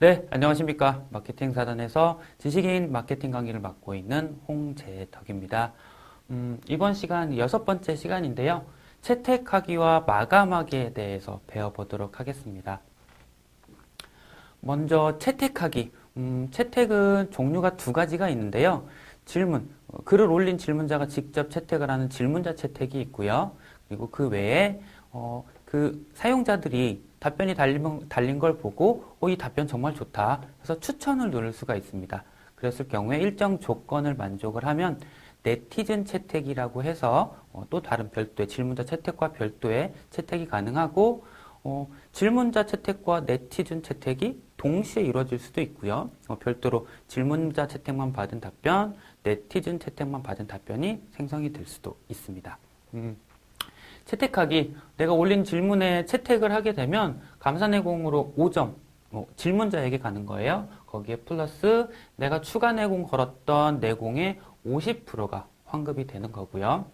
네, 안녕하십니까. 마케팅 사단에서 지식인 마케팅 강의를 맡고 있는 홍재덕입니다. 음, 이번 시간 여섯 번째 시간인데요. 채택하기와 마감하기에 대해서 배워보도록 하겠습니다. 먼저 채택하기. 음, 채택은 종류가 두 가지가 있는데요. 질문, 어, 글을 올린 질문자가 직접 채택을 하는 질문자 채택이 있고요. 그리고 그 외에 어, 그 사용자들이 답변이 달린, 달린 걸 보고 어, 이 답변 정말 좋다. 그래서 추천을 누를 수가 있습니다. 그랬을 경우에 일정 조건을 만족을 하면 네티즌 채택이라고 해서 어, 또 다른 별도의 질문자 채택과 별도의 채택이 가능하고 어, 질문자 채택과 네티즌 채택이 동시에 이루어질 수도 있고요. 어, 별도로 질문자 채택만 받은 답변, 네티즌 채택만 받은 답변이 생성이 될 수도 있습니다. 음, 채택하기, 내가 올린 질문에 채택을 하게 되면 감사내공으로 5점, 어, 질문자에게 가는 거예요. 거기에 플러스 내가 추가 내공 걸었던 내공의 50%가 환급이 되는 거고요.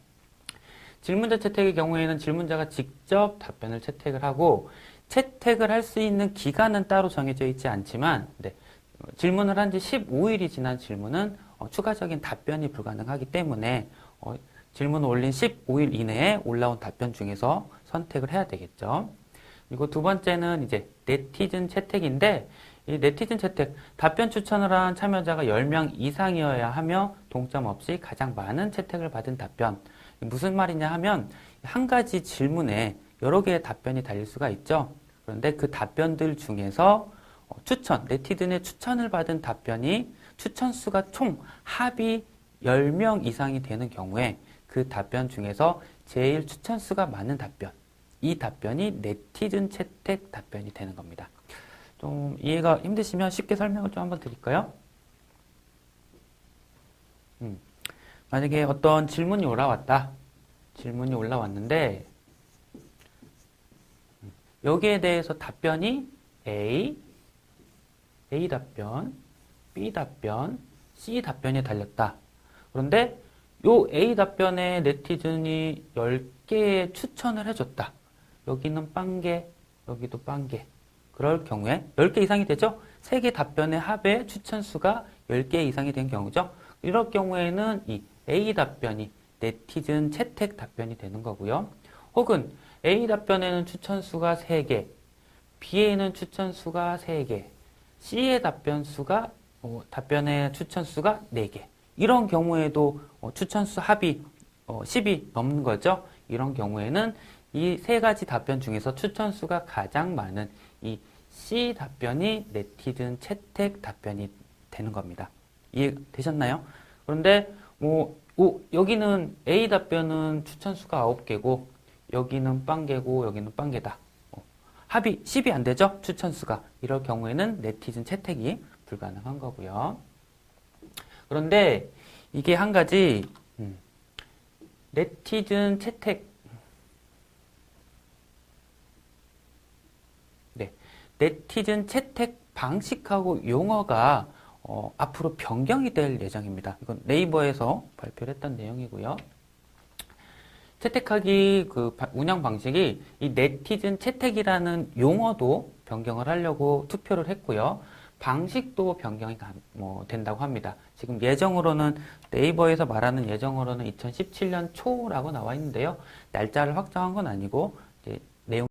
질문자 채택의 경우에는 질문자가 직접 답변을 채택을 하고 채택을 할 수 있는 기간은 따로 정해져 있지 않지만 네, 어, 질문을 한 지 15일이 지난 질문은 어, 추가적인 답변이 불가능하기 때문에 어, 질문을 올린 15일 이내에 올라온 답변 중에서 선택을 해야 되겠죠. 그리고 두 번째는 이제 네티즌 채택인데 이 네티즌 채택 답변 추천을 한 참여자가 10명 이상이어야 하며 동점 없이 가장 많은 채택을 받은 답변. 무슨 말이냐 하면 한 가지 질문에 여러 개의 답변이 달릴 수가 있죠. 그런데 그 답변들 중에서 어, 추천, 네티즌의 추천을 받은 답변이 추천 수가 총 합이 10명 이상이 되는 경우에 그 답변 중에서 제일 추천 수가 많은 답변, 이 답변이 네티즌 채택 답변이 되는 겁니다. 좀 이해가 힘드시면 쉽게 설명을 좀 한번 드릴까요? 음, 만약에 어떤 질문이 올라왔다. 질문이 올라왔는데 음, 여기에 대해서 답변이 A, A 답변, B 답변, C 답변이 달렸다. 그런데 요 A 답변에 네티즌이 10개의 추천을 해줬다. 여기는 빵개, 여기도 빵개. 그럴 경우에 10개 이상이 되죠? 3개 답변의 합의 추천 수가 10개 이상이 된 경우죠. 이럴 경우에는 이 A 답변이 네티즌 채택 답변이 되는 거고요. 혹은 A 답변에는 추천 수가 3개, B에는 추천 수가 3개, C의 답변 수가 어, 답변의 추천 수가 4개. 이런 경우에도 어, 추천수 합이 어, 10이 넘는 거죠. 이런 경우에는 이 세 가지 답변 중에서 추천수가 가장 많은 이 C 답변이 네티즌 채택 답변이 되는 겁니다. 이해되셨나요? 그런데 뭐 오, 여기는 A 답변은 추천수가 9개고 여기는 빵개고 여기는 빵개다. 어, 합이 10이 안 되죠? 추천수가. 이럴 경우에는 네티즌 채택이 불가능한 거고요. 그런데 이게 한 가지 음, 네티즌 채택 네, 네티즌 채택 방식하고 용어가 어, 앞으로 변경이 될 예정입니다. 이건 네이버에서 발표를 했던 내용이고요. 채택하기 그 운영 방식이 이 네티즌 채택이라는 용어도 변경을 하려고 투표를 했고요. 방식도 변경이 뭐 된다고 합니다. 지금 예정으로는 네이버에서 말하는 예정으로는 2017년 초라고 나와 있는데요. 날짜를 확정한 건 아니고